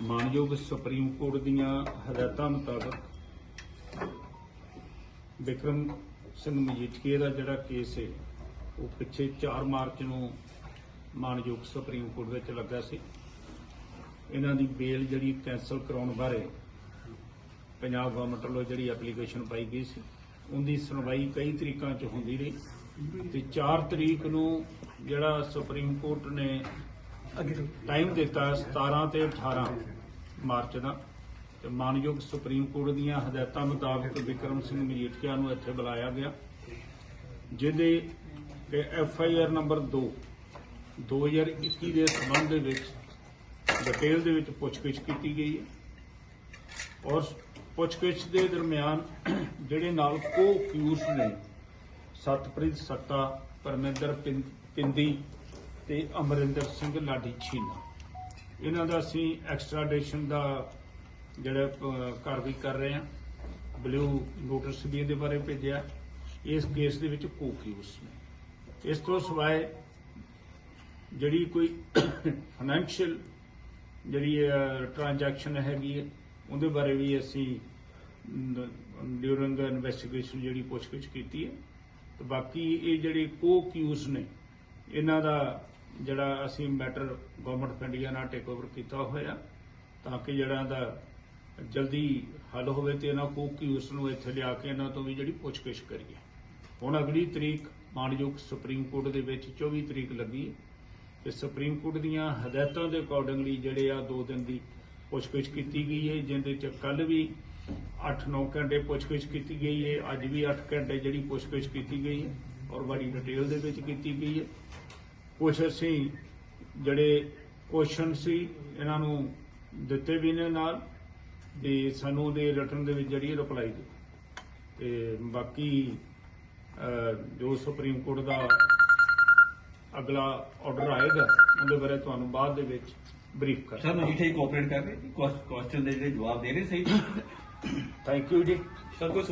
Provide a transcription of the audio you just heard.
ਮਾਨਯੋਗ supreme court ਦੀਆਂ ਹਦਾਇਤਾਂ ਮੁਤਾਬਕ ਵਿਕਰਮ ਸਿੰਘ ਮਜੀਠੀਏ ਦਾ ਜਿਹੜਾ ਕੇਸ ਹੈ, ਉਹ ਪਿੱਛੇ 4 ਮਾਰਚ ਨੂੰ ਮਾਨਯੋਗ ਸੁਪਰੀਮ ਕੋਰਟ ਵਿੱਚ ਲੱਗਾ ਸੀ। ਇਹਨਾਂ ਦੀ ਬੇਲ ਜਿਹੜੀ ਕੈਂਸਲ ਕਰਾਉਣ ਬਾਰੇ ਪੰਜਾਬ ਗਵਰਨਮੈਂਟ ਵੱਲੋਂ ਜਿਹੜੀ ਐਪਲੀਕੇਸ਼ਨ ਪਾਈ ਗਈ ਸੀ, ਉਹਦੀ ਸੁਣਵਾਈ ਕਈ ਤਰੀਕਾਂ 'ਚ ਹੁੰਦੀ ਰਹੀ ਤੇ 4 ਤਰੀਕ ਨੂੰ ਜਿਹੜਾ ਸੁਪਰੀਮ ਕੋਰਟ ਨੇ ਟਾਈਮ ਦਿੱਤਾ 17 ਤੇ 18 ਮਾਰਚ ਦਾ। ਤੇ ਮਾਨਯੋਗ ਸੁਪਰੀਮ ਕੋਰਟ ਦੀਆਂ ਹਦਾਇਤਾਂ ਮੁਤਾਬਕ ਵਿਕਰਮ ਸਿੰਘ ਮਜੀਠੀਆ ਨੂੰ ਇੱਥੇ ਬੁਲਾਇਆ ਗਿਆ, ਜਿਹਦੇ ਕਿ ਐਫ ਆਈ ਆਰ ਨੰਬਰ 2 2021 ਦੇ ਸੰਬੰਧ ਦੇ ਵਿੱਚ ਡਿਟੇਲ ਦੇ ਵਿੱਚ ਪੁੱਛਗਿੱਛ ਕੀਤੀ ਗਈ ਹੈ। ਔਰ ਪੁੱਛਗਿੱਛ ਦੇ ਦਰਮਿਆਨ ਜਿਹੜੇ ਨਾਲ ਕੋ ਕਿਊਸ ਨੇ, ਸਤਪ੍ਰੀਤ ਸੱਤਾ, ਪਰਮਿੰਦਰ ਪਿੰਦੀ ਤੇ ਅਮਰਿੰਦਰ ਸਿੰਘ ਲਾਡੀ ਛੀਨਾ। ਇਹਨਾਂ ਦਾ ਅਸੀਂ ਐਕਸਟ੍ਰਾਡੀਸ਼ਨ ਦਾ ਜਿਹੜਾ ਕਾਰਵਾਈ ਕਰ ਰਹੇ ਹਾਂ। ਬਲੂ ਨੋਟਿਸ ਵੀ ਇਹਦੇ ਬਾਰੇ ਭੇਜਿਆ। ਇਸ ਕੇਸ ਦੇ ਵਿੱਚ ਕੋ ਕਿਊਸ ਨੇ ਇਸ ਤੋਂ ਸਿਵਾਏ ਜਿਹੜੀ ਕੋਈ ਫਾਈਨੈਂਸ਼ੀਅਲ ਜਿਹੜੀ ਟ੍ਰਾਂਜੈਕਸ਼ਨ ਹੈਗੀ ਹੈ, ਉਹਦੇ ਬਾਰੇ ਵੀ ਅਸੀਂ ਡਿਊਰਿੰਗ ਇਨਵੈਸਟੀਗੇਸ਼ਨ ਜਿਹੜੀ ਪੁੱਛਗਿੱਛ ਕੀਤੀ ਹੈ। ਤੇ ਬਾਕੀ ਇਹ ਜਿਹੜੇ ਕੋ ਕਿਊਸ ਨੇ ਇਹਨਾਂ ਦਾ ਜਿਹੜਾ ਅਸੀਂ ਮੈਟਰ ਗਵਰਨਮੈਂਟ ਆਫ ਇੰਡੀਆ ਨਾਲ ਟੇਕ ਓਵਰ ਕੀਤਾ ਹੋਇਆ, ਤਾਂ ਕਿ ਜਿਹੜਾ ਦਾ ਜਲਦੀ ਹੱਲ ਹੋਵੇ ਤੇ ਇਹਨਾਂ ਕੋਕੀ ਉਸ ਨੂੰ ਇੱਥੇ ਲਿਆ ਕੇ ਇਹਨਾਂ ਤੋਂ ਵੀ ਜਿਹੜੀ ਪੁੱਛਗਿੱਛ ਕਰੀਏ। ਹੁਣ ਅਗਲੀ ਤਰੀਕ ਮਾਨਯੋਗ ਸੁਪਰੀਮ ਕੋਰਟ ਦੇ ਵਿੱਚ 24 ਤਰੀਕ ਲੱਗੀ ਹੈ ਤੇ ਸੁਪਰੀਮ ਕੋਰਟ ਦੀਆਂ ਹਦਾਇਤਾਂ ਦੇ ਅਕੋਰਡਿੰਗਲੀ ਜਿਹੜੇ ਆ 2 ਦਿਨ ਦੀ ਪੁੱਛਗਿੱਛ ਕੀਤੀ ਗਈ ਹੈ ਜਿਹਦੇ ਚ ਕੱਲ ਵੀ 8-9 ਘੰਟੇ ਪੁੱਛਗਿੱਛ ਕੀਤੀ ਗਈ ਹੈ, ਅੱਜ ਵੀ 8 ਘੰਟੇ ਜਿਹੜੀ ਪੁੱਛਗਿੱਛ ਕੀਤੀ ਗਈ ਹੈ ਔਰ ਬੜੀ ਡਿਟੇਲ ਦੇ ਵਿੱਚ ਕੀਤੀ ਗਈ ਹੈ। ਕੁਝ ਅਸੀਂ ਜਿਹੜੇ ਕੁਐਸਚਨ ਸੀ ਇਹਨਾਂ ਨੂੰ ਦਿੱਤੇ ਵੀ ਨੇ ਨਾਲ ਤੇ ਸਾਨੂੰ ਉਹਦੇ ਰਿਟਰਨ ਦੇ ਵਿੱਚ ਜਿਹੜੀ ਰਿਪਲਾਈ ਦੇ ਤੇ ਬਾਕੀ ਜੋ ਸੁਪਰੀਮ ਕੋਰਟ ਦਾ ਅਗਲਾ ਆਰਡਰ ਆਏਗਾ ਉਹਦੇ ਬਾਰੇ ਤੁਹਾਨੂੰ ਬਾਅਦ ਦੇ ਵਿੱਚ ਬਰੀਫ ਕਰ ਸਰ ਮਜੀਠਾ ਹੀ ਕੋਆਪਰੇਟ ਕਰ ਰਹੇ ਕੁਐਸਚਨ ਦੇ ਜਿਹੜੇ ਜਵਾਬ ਦੇ ਰਹੇ ਸਹੀ ਥੈਂਕ ਯੂ ਜੀ। ਸਰ ਕੋਈ